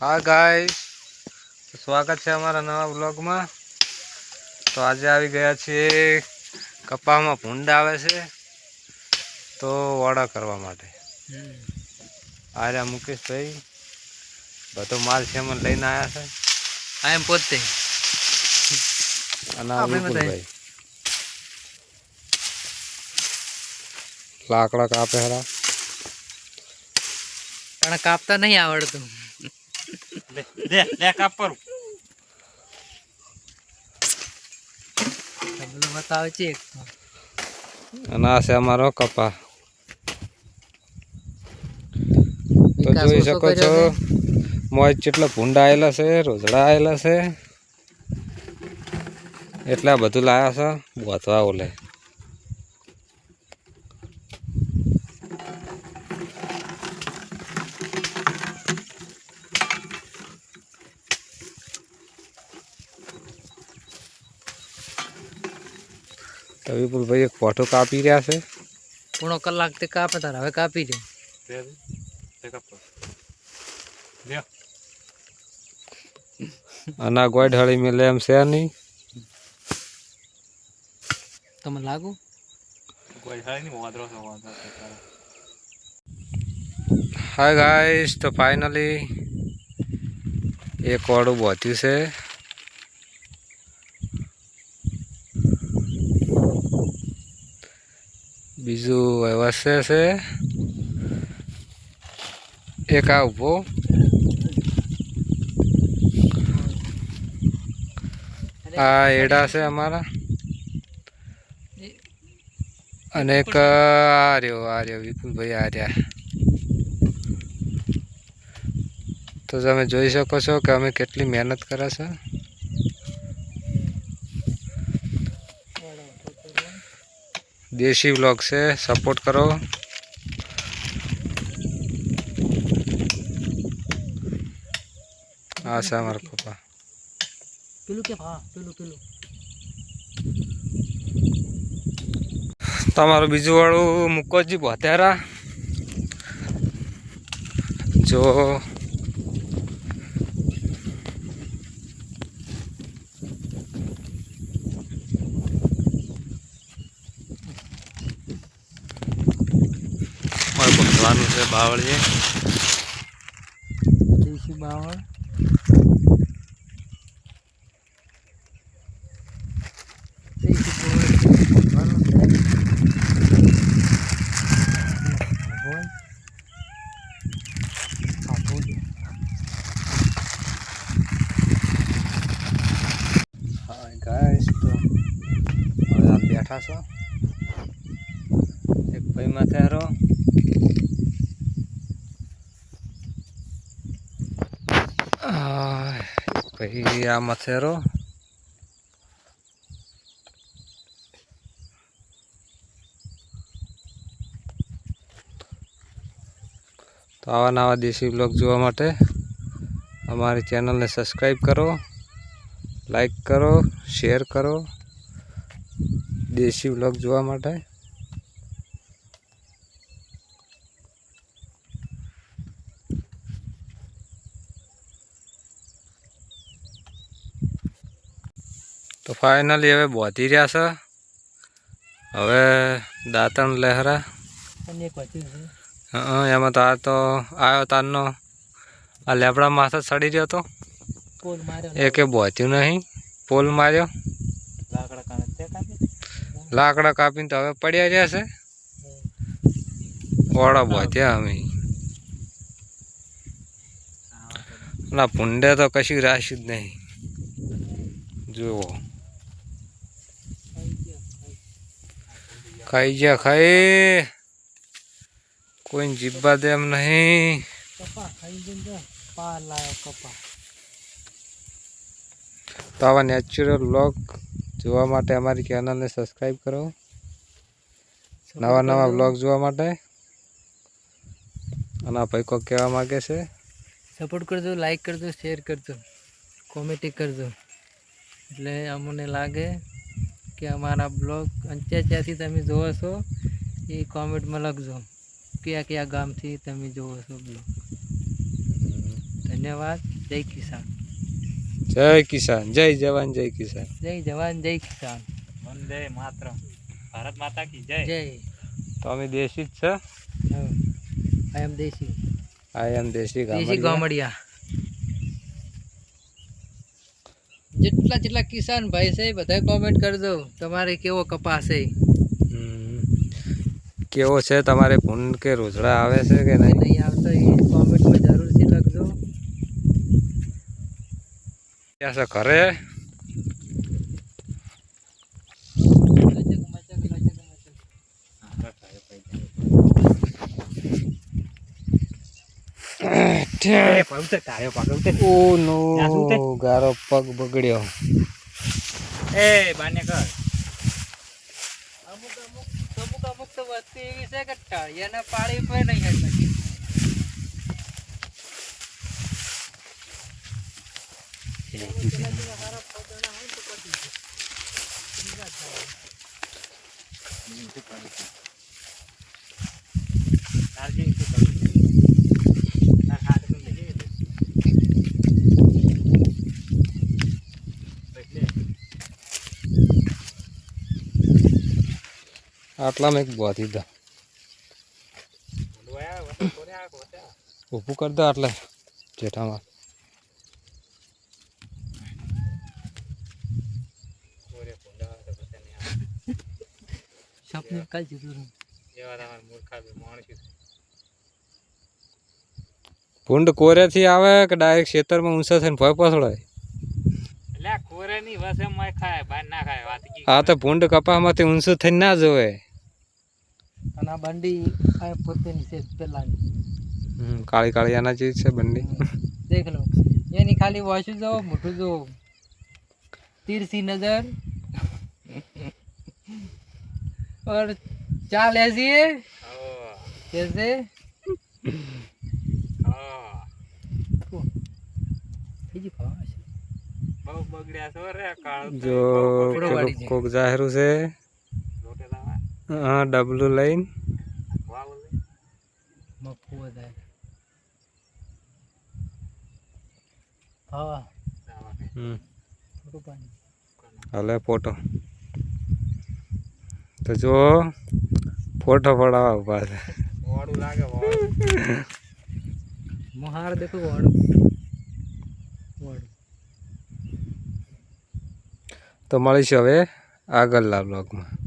હા ગાય સ્વાગત છે અમારા નવા બ્લોગમાં તો આજે આવી ગયા છીએ કપામાં ભૂંડા આવે છે તો વાડા કરવા માટે. આર્યા મુકેશભાઈ બધો માલ છે મને લઈને આવ્યા છે. આ એમ પોતે. અને લાકડા કાપે હરા. પણ કાપતા નહીં આવડતું. તબલું બતાવે છે એક. અને આ છે અમારો કપા. તો જોઈ શકો છો મોજ જેટલા ભૂંડા આવેલા છે રોજડા આવેલા છે. એટલા બધું લાયા છે બોધવા ઓલે. તો વિપુલભાઈ એક ફોટો કાપી રહ્યા છે. પૂણો કલાક તે કાપે તાર હવે કાપી દે. અના આ ગોઈડ હળી મેલે એમ છે નહીં. તમને લાગુ? હાય ગાઈસ તો ફાઇનલી એક વાળું બોધ્યું છે. બીજું વ્યવસ્થે છે. એક આ ઊભો. આ એડા છે અમારા. અને એક આ રહ્યો આ રહ્યો વિપુલભાઈ આ રહ્યા. તો તમે જોઈ શકો છો કે અમે કેટલી મહેનત કરે છે. દેશી વ્લોગ છે સપોર્ટ કરો આ છે અમારા પપ્પા પેલું કે હા પેલું પેલું તમારું બીજું વાળું મુકોજી બોતેરા જો મારે બોલવાનું છે બાવળીએ દેશી બાવળ દેશી બાવળ ભરવાનું છે. હોય. હા, બોલો. હા ગાઈસ છે હવે આમ બેઠા છો? એક ભાઈ માથે હરો એક આ મથેરો. તો આવા નવા દેશી બ્લોગ જોવા માટે અમારી ચેનલને સબસ્ક્રાઈબ કરો લાઈક કરો, શેર કરો. દેશી વ્લોગ જોવા માટે તો ફાઇનલી હવે બોધી રહ્યા છે. હવે દાંતણ લહેરા. એમાં તો આ તો આવ્યો તારનો આ લેબડા માથે ચડી રહ્યો તો. પોલ માર્યો ને. એકે બોધ્યું નહીં. પોલ માર્યો. લાકડા કાપીને તો હવે પડ્યા રહ્યા છે. ઓળો બોધ્યા અમે. ના ભૂંડે તો કશું રાખ્યું જ નહીં. જુઓ. ખાઈ જા ખાઈ. કોઈ જીબવા દે એમ નહીં. કપા ખાઈ જઈને જો. પા લાયો કપા. તો આવા નેચરલ બ્લોગ જોવા માટે અમારી ચેનલને સબસ્ક્રાઈબ કરો. નવા નવા બ્લોગ જોવા માટે. અને આ ભાઈ કોક કહેવા માગે છે. સપોર્ટ કરજો લાઈક કરજો શેર કરજો કોમેટી કરજો. એટલે અમને લાગે કે અમારા બ્લોગ અંચ્યા ત્યાંથી તમે જોવો છો એ કોમેન્ટમાં લખજો. કયા કયા ગામથી તમે જોવો છો બ્લોગ. ધન્યવાદ. જય કિસાન. જય કિસાન. જય જવાન જય કિસાન. જય જવાન જય કિસાન. વંદે માત્ર ભારત માતા કી જય. જય. તો અમે દેશી જ છે. આઈ એમ દેશી. આઈ એમ દેશી દેશી ગામડિયા. ગામડિયા જેટલા જેટલા કિસાન ભાઈ છે બધા કોમેન્ટ કરજો તમારે કેવો કપાસ છે? કેવો છે? તમારે ભૂંડ કે રોજડા આવે છે કે નહીં? નહીં આવતો એ કોમેન્ટમાં જરૂરથી લખજો. ત્યાં છે? ઘરે? ઓ નો ગારો પગ બગડ્યો એ બાને કર અમુક અમુક અમુક અમુક તો વસ્તુ એવી છે કે ટાળિયાના પાળી પણ નહીં હતી તારજી શું કર્યું તાર હાથનું લઈ લે એટલે આટલામાં એક બોધી દીધા ઊભું કરી દો આટલે જેઠામાં સપનું કાલ જતું ભૂંડ કોરેથી આવે કે ડાયરેક્ટ ખેતરમાં ઊંચા થઈને ભય પસડાય એટલે આ કોરે ની વસે મય ખાય બાર ના ખાય વાત તો ભૂંડ કપામાંથી ઊંચું થઈને ના જોવે અને આ બંડી આ પોતેની છે પેલાની હમ, કાળી કાળી આના જેવી છે બંડી દેખ લો એની ખાલી વાંચું જો મોટું જો તીરસી નજર और चाल ऐसी है ઓ जैसे ઓ બીજી ભાષા બહુ બગડ્યા છો રે કાળ જો થોડો વાળી પેલું જાય. કોક જાહેરું છે રોટે લાવા હા ડબલું લઈને વાહ બોલે મફુ વધારે હા લાવા કે હમ, થોડું પાણી. હાલે ફોટો. તો જો ફોટો પડાવવા ઊભા છે. વાળું લાગે વાળું. મોહાર દેખો વાળું? વાળું. તો મળીશું હવે આગળના બ્લોગમાં